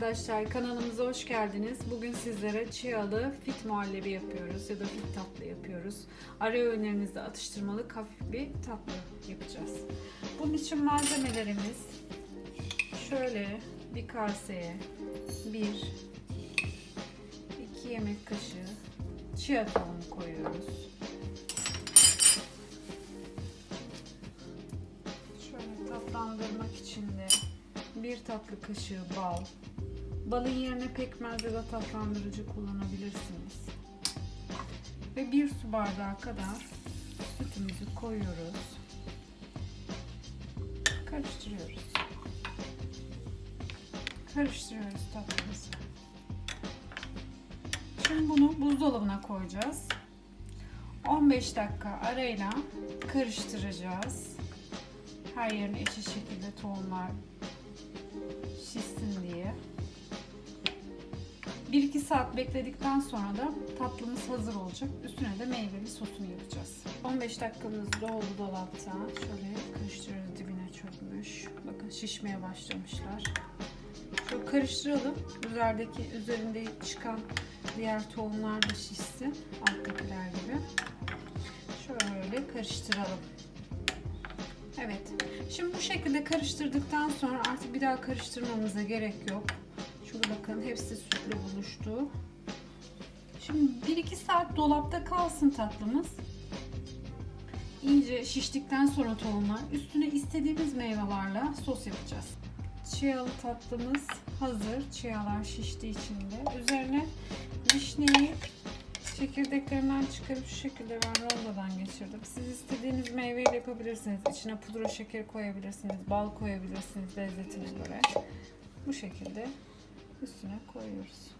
arkadaşlar kanalımıza hoş geldiniz. Bugün sizlere çiğalı fit muhallebi yapıyoruz ya da fit tatlı yapıyoruz. Ara öğünlerinizde atıştırmalık hafif bir tatlı yapacağız. Bunun için malzemelerimiz şöyle bir kaseye bir iki yemek kaşığı chia tohumu koyuyoruz. Şöyle tatlandırmak için de bir tatlı kaşığı bal. Balın yerine pekmez ya da tatlandırıcı kullanabilirsiniz. Ve bir su bardağı kadar sütümüzü koyuyoruz. Karıştırıyoruz. Karıştırıyoruz tatlımızı. Şimdi bunu buzdolabına koyacağız. 15 dakika arayla karıştıracağız. Her yerine eşit şekilde tohumlar şişsin diye. 1-2 saat bekledikten sonra da tatlımız hazır olacak. Üstüne de meyveli sosunu yapacağız. 15 dakikamız doldu dolapta. Şöyle karıştırıyoruz dibine çökmüş. Bakın şişmeye başlamışlar. Şöyle karıştıralım. Üzerindeki üzerinde çıkan diğer tohumlar da şişsin. Alttakiler gibi. Şöyle karıştıralım. Evet. Şimdi bu şekilde karıştırdıktan sonra artık bir daha karıştırmamıza gerek yok. Şurada bakın hepsi sütle buluştu. Şimdi 1-2 saat dolapta kalsın tatlımız. İyice şiştikten sonra tohumlar üstüne istediğimiz meyvelerle sos yapacağız. Çiğalı tatlımız hazır. Çiğalar şiştiği için de. Üzerine vişneyi çekirdeklerinden çıkarıp şu şekilde ben rondodan geçirdim. Siz istediğiniz meyveyle yapabilirsiniz. İçine pudra şeker koyabilirsiniz, bal koyabilirsiniz lezzetine göre. Bu şekilde üstüne koyuyoruz.